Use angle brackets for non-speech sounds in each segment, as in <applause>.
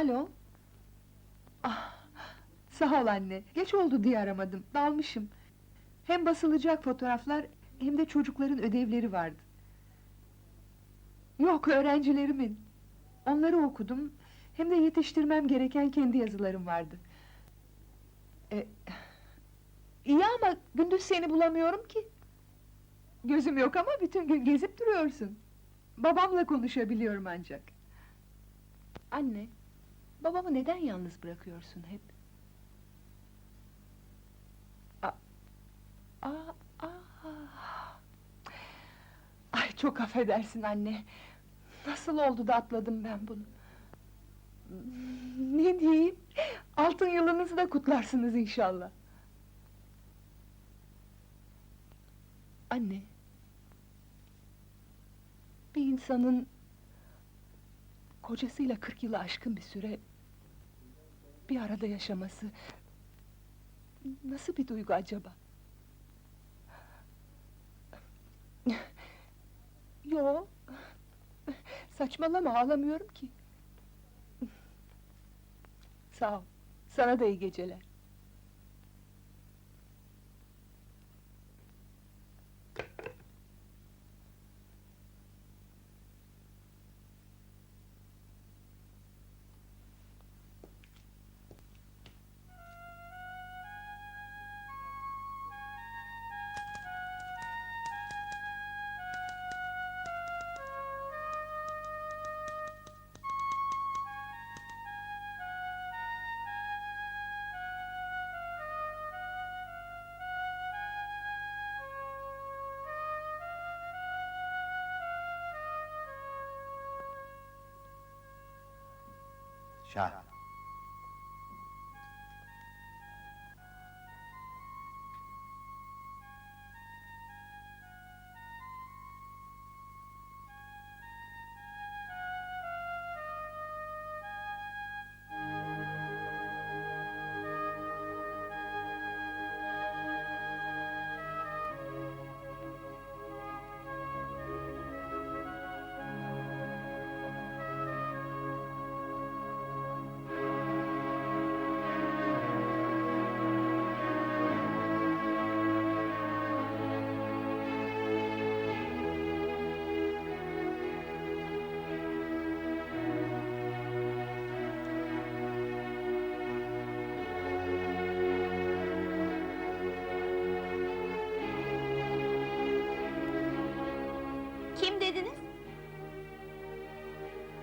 Alo? Ah, sağ ol anne. Geç oldu diye aramadım. Dalmışım. Hem basılacak fotoğraflar hem de çocukların ödevleri vardı. Yok öğrencilerimin. Onları okudum. Hem de yetiştirmem gereken kendi yazılarım vardı. E, iyi ama gündüz seni bulamıyorum ki. Gözüm yok ama bütün gün gezip duruyorsun. Babamla konuşabiliyorum ancak. Anne, babamı neden yalnız bırakıyorsun hep? Aa, aa, aa. Ay çok affedersin anne. Nasıl oldu da atladım ben bunu? Ne diyeyim? Altın yılınızı da kutlarsınız inşallah. Anne. Bir insanın kocasıyla 40 yılı aşkın bir süre bir arada yaşaması nasıl bir duygu acaba? Yo. Saçmalama ağlamıyorum ki. Sağ ol. Sana da iyi geceler. 是啊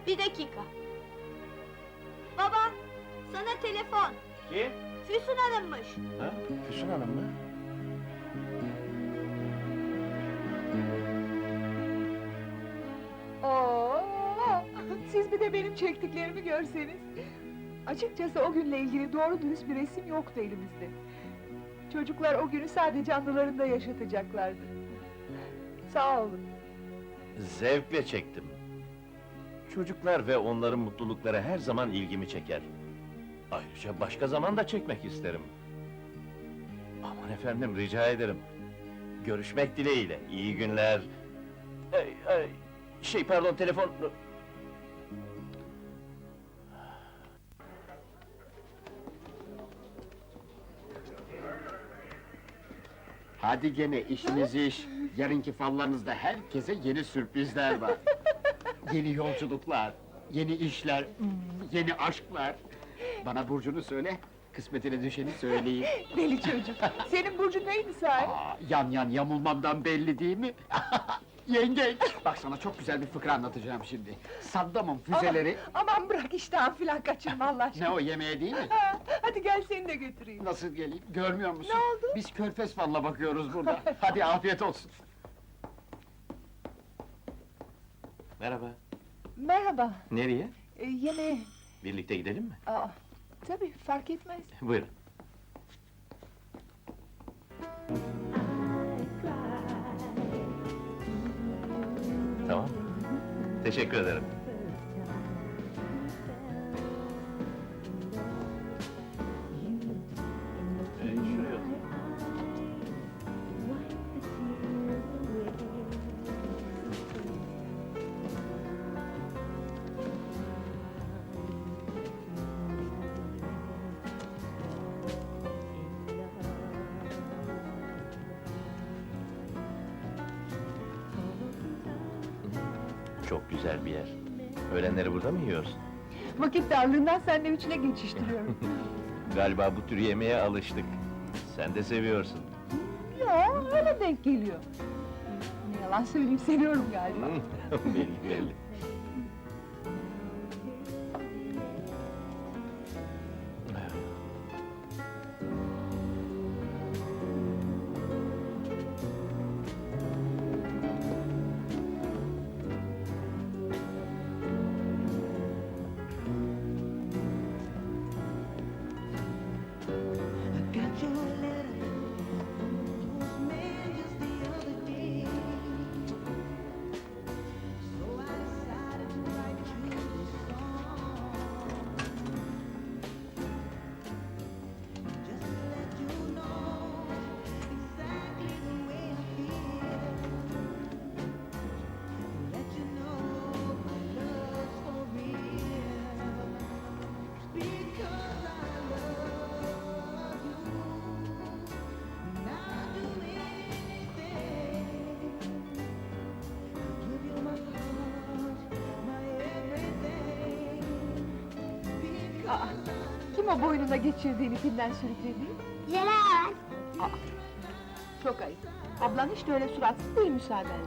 Bir dakika. Baba, sana telefon. Kim? Füsun Hanım'mış. Ha? Füsun Hanım mı? Oo, siz bir de benim çektiklerimi görseniz. Açıkçası o günle ilgili doğru dürüst bir resim yoktu elimizde. Çocuklar o günü sadece anılarında yaşatacaklardı. Sağ olun. Zevkle çektim. Çocuklar ve onların mutlulukları her zaman ilgimi çeker. Ayrıca başka zaman da çekmek isterim. Aman efendim rica ederim. Görüşmek dileğiyle. İyi günler. Ay, ay, şey pardon telefon... Hadi gene işiniz iş. Yarınki fallarınızda herkese yeni sürprizler var. Yeni yolculuklar, yeni işler, yeni aşklar. Bana burcunu söyle, kısmetine düşeni söyleyeyim. <laughs> Deli çocuk. Senin burcun neydi sahi? Aa, yan yan yamulmamdan belli değil mi? <laughs> Yengeç! Bak sana çok güzel bir fıkra anlatacağım şimdi. Saddam'ın füzeleri... Aman, aman bırak iştahın filan kaçırma Allah aşkına. Ne o yemeğe değil mi? Ha, Hadi gel seni de götüreyim. Nasıl geleyim, görmüyor musun? Ne oldu? Biz körfez falla bakıyoruz burada. Hadi afiyet olsun. Merhaba. Merhaba. Nereye? E, yemeğe. Birlikte gidelim mi? Aa, tabii fark etmez. <laughs> Buyurun. Tamam. Teşekkür ederim. Çok güzel bir yer. Öğlenleri burada mı yiyorsun? Vakit darlığından sandviçine geçiştiriyorum. <laughs> Galiba bu tür yemeğe alıştık. Sen de seviyorsun. Yo, öyle denk geliyor. Ne yalan söyleyeyim, seviyorum galiba. <laughs> belli belli. Aa, kim o boynuna geçirdiğini filmden sürüklediği? Celal, Aa, çok ayıp. Ablan hiç de öyle suratsız değil müsaadenle.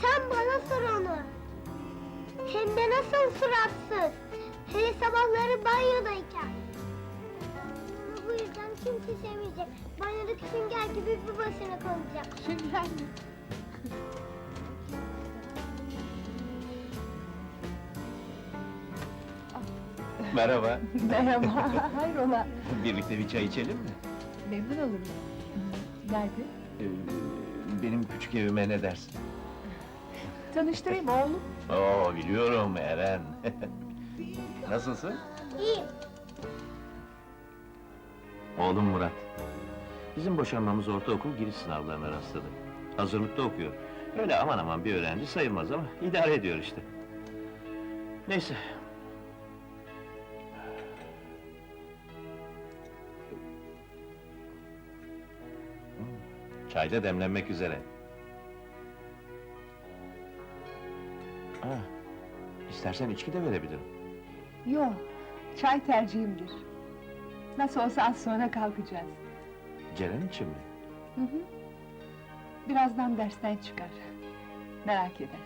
sen bana sor onu. Hem de nasıl suratsız. Hele sabahları banyodayken. Bu yüzden kimse sevmeyecek. Banyodaki sünger gibi bir başına kalacak. Sünger mi? Merhaba. Merhaba, <laughs> hayrola? Birlikte bir çay içelim mi? Memnun olurum. Nerede? Ee, benim küçük evime ne dersin? Tanıştırayım oğlum. Oo biliyorum Eren. <laughs> Nasılsın? İyi. Oğlum Murat. Bizim boşanmamız ortaokul giriş sınavlarına rastladı. Hazırlıkta okuyor. Öyle aman aman bir öğrenci sayılmaz ama idare ediyor işte. Neyse. Hmm, Çay da demlenmek üzere. Ah, istersen içki de verebilirim. Yok, çay tercihimdir. Nasıl olsa az sonra kalkacağız. Ceren için mi? Hı hı. Birazdan dersten çıkar. Merak eder.